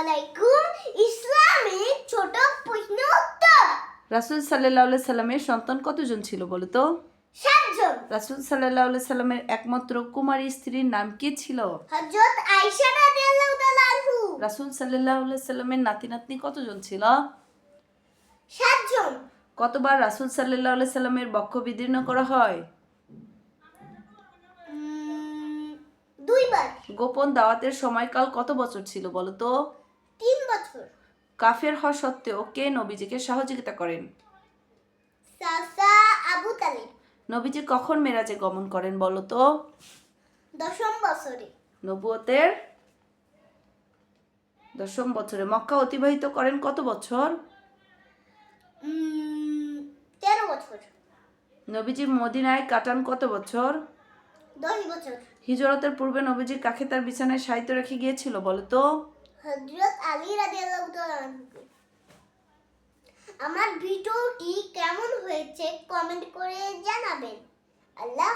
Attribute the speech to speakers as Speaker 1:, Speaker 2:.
Speaker 1: আলাইকুম ইসলামিক ছোট প্রশ্ন উত্তর।
Speaker 2: রাসুল সাল্লামের সন্তান কতজন ছিল বলো তো?
Speaker 1: সাতজন।
Speaker 2: রাসুল সাল্লামের একমাত্র কুমারী স্ত্রীর নাম কি ছিল?
Speaker 1: হযরত আয়েশা রাদিয়াল্লাহু তাআলা আনহু।
Speaker 2: রাসুল সাল্লাহ সাল্লামের নাতি নাতনি কতজন ছিল?
Speaker 1: সাতজন।
Speaker 2: কতবার রাসুল সাল্লাহ সাল্লামের বক্ষ বিদীর্ণ করা হয়?
Speaker 1: দুইবার।
Speaker 2: গোপন দাওয়াতের সময়কাল কত বছর ছিল বলো তো? কাফের হওয়া সত্ত্বেও কে নবীজিকে সহযোগিতা করেন?
Speaker 1: আবু তালিব।
Speaker 2: নবীজি কখন মেরাজে গমন করেন বলো তো?
Speaker 1: দশম বছরে।
Speaker 2: নবুয়তের দশম বছরে মক্কা অতিবাহিত করেন কত বছর?
Speaker 1: তেরো বছর।
Speaker 2: নবীজি মদিনায় কাটান কত বছর?
Speaker 1: দশ বছর।
Speaker 2: হিজরতের পূর্বে নবীজি কাকে তার বিছানায় সাহিত্য রেখে গিয়েছিল বলো তো
Speaker 1: হযরত আলী রাদিয়াল্লাহু তাআলা আনহু। আমার ভিডিওটি কেমন হয়েছে কমেন্ট করে জানাবেন। আল্লাহ